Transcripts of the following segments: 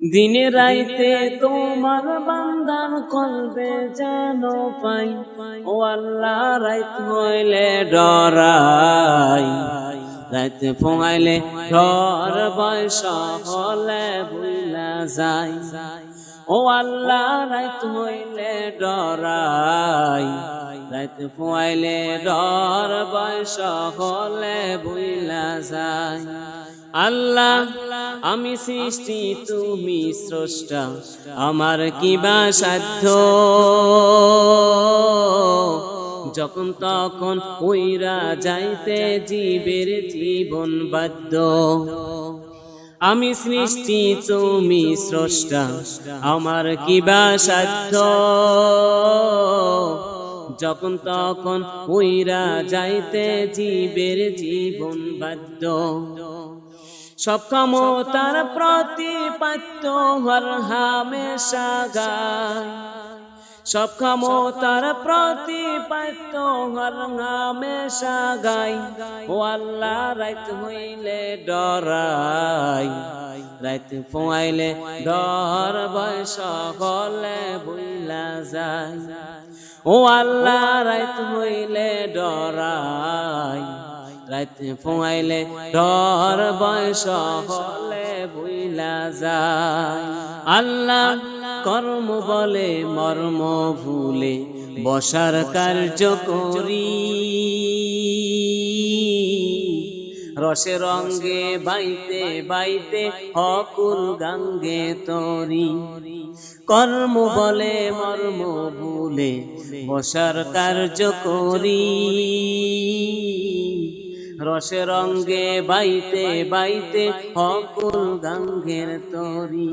দিনে রাইতে তোমার বান্দার কলবে জানো পাই। ও আল্লাহ, রাইত হইলে ডরাই। রাইতে ফোঙাইলে ডর, বয়স হলে ভুলা যায় ও আল্লাহ, রাইত হইলে ডরাই। রাইতে ফোয়াইলে ডর, বয়স হলে ভুলা যায় আল্লাহ, আমি সৃষ্টি, তুমি স্রষ্টা। আমার কিবা সাধ্য? যখন তখন ওইরা যাইতে জীবের জীবন বাধ্য। আমি সৃষ্টি, তুমি স্রষ্টা, আমার কিবা সাধ্য? যখন তখন ওইরা যাইতে জীবের জীবন বাধ্য। সব ক্ষমতার প্রতিপাত্য হর হামেশা গায়। সব ক্ষমতার প্রতিপাত্য হর হামেশা গাই ও রাইত হইলে ডরাই। রাইত ফোয়াইলে ডর বয়স হলে বইলা যায়। ও আল্লাহ রাইত হইলে ডরাই। রাইতে ফোয়াইলে ডর বয়স হলে বুইলা যায়। আল্লাহ কর্ম বলে, মর্ম ভুলে বসার কার্য করি। রসে রঙ্গে বাইতে বাইতে হকুল গাঙ্গে তরি। কর্ম বলে, মর্ম ভুলে বসার কার্য করি। রসে রঙ্গে বাইতে বাইতে হকুল গাঙ্গের তরি।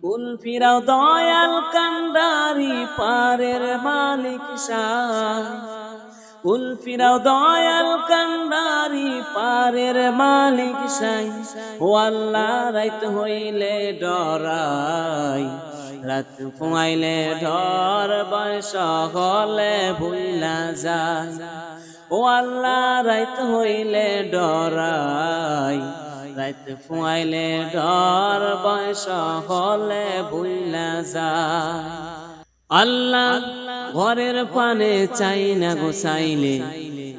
কুল ফিরাও দয়াল কান্ডারি পারের মালিক কুল ফিরাও দয়াল কান্ডারি পারের মালিক সাই। ও আল্লাহ, রাইত হইলে ডরাই। রাত ফুয়াইলে ডর বয়স হলে ভুইলা যায়। ও আল্লাহ, রাইত হইলে ডরাই। রাইত ফুয়াইলে ডর, বয়স হলে ভুইলা যা আল্লাহ ঘরের পানে চাই না গোসাইলে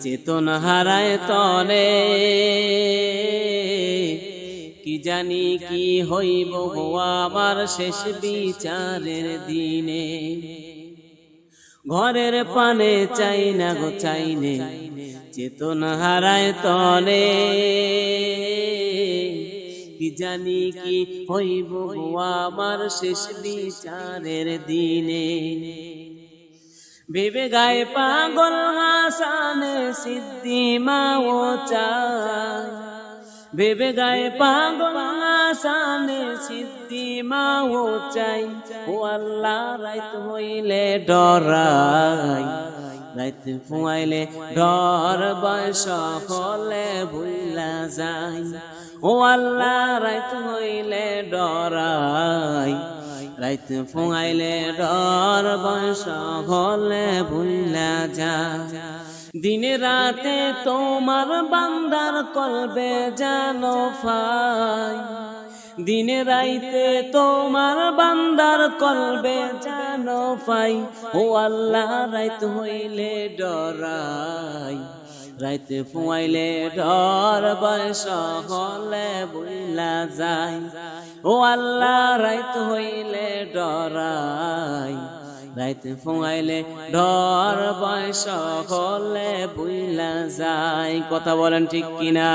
চেতন হারায় তলে। কি জানি কি হইব আমার শেষ বিচারের দিনে। ঘরের পানে চাই না গো চাইলে চেতন হারায় তলে। কি জানি কি হইব আমার শেষ বিচারের দিনে। ভেবে গায়ে পাগল হাসানে সিদ্ধি মাও চায় ভেবে গায়ে পাগল হাসানে সিদ্ধি মাও চাই। ও আল্লাহ, রাইত হইলে ডরাই। রাইত ফুয়াইলে ডর বয়স হলে ভুলা যায় ও আল্লাহ, রাইত হইলে ডরাই। রাইত ফুয়াইলে ডর বয়স হলে ভুলা দিনে রাতে তোমার বান্দার কলবে জানো ফাই। দিনে রাইতে তোমার বান্দার কলবে জানো ফাই ও আল্লাহ, রাইত হইলে ডরাই। রাইতে ফুয়াইলে ডর, বয়স হলে বুইলা যায় ও আল্লাহ, রাইত হইলে ডরাই। রাইতে ফুয়াইলে ডর, বয়স হলে বুইলা যায় কথা বলেন ঠিক কিনা?